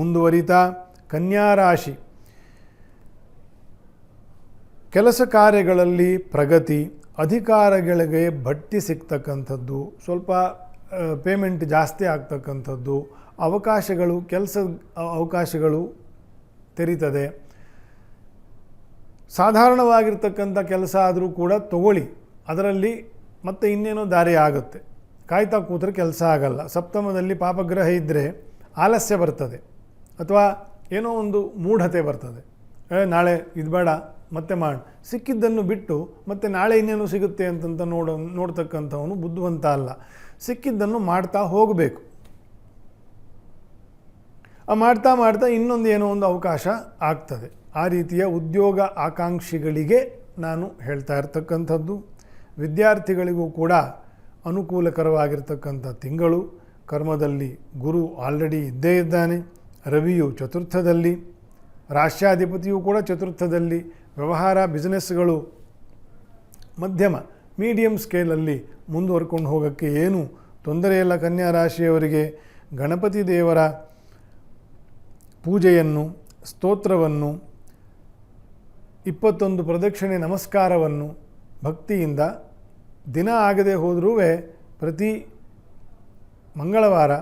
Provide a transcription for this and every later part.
ಮುಂದುವರಿತಾ ಕನ್ಯಾ ರಾಶಿ. ಕೆಲಸ ಕಾರ್ಯಗಳಲ್ಲಿ ಪ್ರಗತಿ, ಅಧಿಕಾರಗಳಿಗೆ ಬಡ್ತಿ ಸಿಗ್ತಕ್ಕಂಥದ್ದು, ಸ್ವಲ್ಪ ಪೇಮೆಂಟ್ ಜಾಸ್ತಿ ಆಗ್ತಕ್ಕಂಥದ್ದು, ಅವಕಾಶಗಳು, ಕೆಲಸ ಅವಕಾಶಗಳು ತೆರೀತದೆ. ಸಾಧಾರಣವಾಗಿರ್ತಕ್ಕಂಥ ಕೆಲಸ ಆದರೂ ಕೂಡ ತಗೊಳ್ಳಿ. ಅದರಲ್ಲಿ ಮತ್ತೆ ಇನ್ನೇನೋ ದಾರಿ ಆಗುತ್ತೆ. ಕಾಯ್ತಾ ಕೂತ್ರೆ ಕೆಲಸ ಆಗಲ್ಲ. ಸಪ್ತಮದಲ್ಲಿ ಪಾಪಗ್ರಹ ಇದ್ದರೆ ಆಲಸ್ಯ ಬರ್ತದೆ. ಅಥವಾ ಏನೋ ಒಂದು ಮೂಢತೆ ಬರ್ತದೆ. ನಾಳೆ ಇದು ಬೇಡ, ಮತ್ತೆ ಮಾಡಿ. ಸಿಕ್ಕಿದ್ದನ್ನು ಬಿಟ್ಟು, ಮತ್ತೆ ನಾಳೆ ಇನ್ನೇನು ಸಿಗುತ್ತೆ ಅಂತಂತ ನೋಡೋ, ನೋಡ್ತಕ್ಕಂಥವನು ಬುದ್ಧಿವಂತ ಅಲ್ಲ. ಸಿಕ್ಕಿದ್ದನ್ನು ಮಾಡ್ತಾ ಹೋಗಬೇಕು. ಆ ಮಾಡ್ತಾ ಮಾಡ್ತಾ ಇನ್ನೊಂದು ಏನೋ ಒಂದು ಅವಕಾಶ ಆಗ್ತದೆ. ಆ ರೀತಿಯ ಉದ್ಯೋಗ ಆಕಾಂಕ್ಷಿಗಳಿಗೆ ನಾನು ಹೇಳ್ತಾ ಇರ್ತಕ್ಕಂಥದ್ದು. ವಿದ್ಯಾರ್ಥಿಗಳಿಗೂ ಕೂಡ ಅನುಕೂಲಕರವಾಗಿರ್ತಕ್ಕಂಥ ತಿಂಗಳು. ಕರ್ಮದಲ್ಲಿ ಗುರು ಆಲ್ರೆಡಿ ಇದ್ದೇ ಇದ್ದಾನೆ. ರವಿಯು ಚತುರ್ಥದಲ್ಲಿ, ರಾಷ್ಟ್ರಾಧಿಪತಿಯು ಕೂಡ ಚತುರ್ಥದಲ್ಲಿ, ವ್ಯವಹಾರ ಬಿಸ್ನೆಸ್ಗಳು ಮಧ್ಯಮ ಮೀಡಿಯಮ್ ಸ್ಕೇಲಲ್ಲಿ ಮುಂದುವರ್ಕೊಂಡು ಹೋಗೋಕ್ಕೆ ಏನು ತೊಂದರೆ ಇಲ್ಲ ಕನ್ಯಾ ರಾಶಿಯವರಿಗೆ. ಗಣಪತಿ ದೇವರ ಪೂಜೆಯನ್ನು, ಸ್ತೋತ್ರವನ್ನು, ಇಪ್ಪತ್ತೊಂದು ಪ್ರದಕ್ಷಿಣೆ ನಮಸ್ಕಾರವನ್ನು ಭಕ್ತಿಯಿಂದ ದಿನ ಆಗದೆ ಹೋದರೂ ಪ್ರತಿ ಮಂಗಳವಾರ,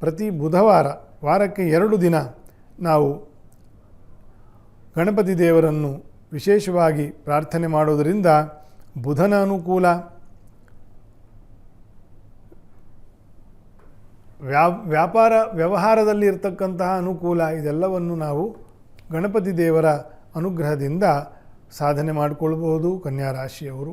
ಪ್ರತಿ ಬುಧವಾರ ವಾರಕ್ಕೆ ಎರಡು ದಿನ ನಾವು ಗಣಪತಿ ದೇವರನ್ನು ವಿಶೇಷವಾಗಿ ಪ್ರಾರ್ಥನೆ ಮಾಡೋದರಿಂದ ಬುಧನ ಅನುಕೂಲ ವ್ಯಾ ವ್ಯಾಪಾರ ವ್ಯವಹಾರದಲ್ಲಿ ಇರತಕ್ಕಂತಹ ಅನುಕೂಲ, ಇದೆಲ್ಲವನ್ನು ನಾವು ಗಣಪತಿ ದೇವರ ಅನುಗ್ರಹದಿಂದ ಸಾಧನೆ ಮಾಡಿಕೊಳ್ಬಹುದು ಕನ್ಯಾ ರಾಶಿಯವರು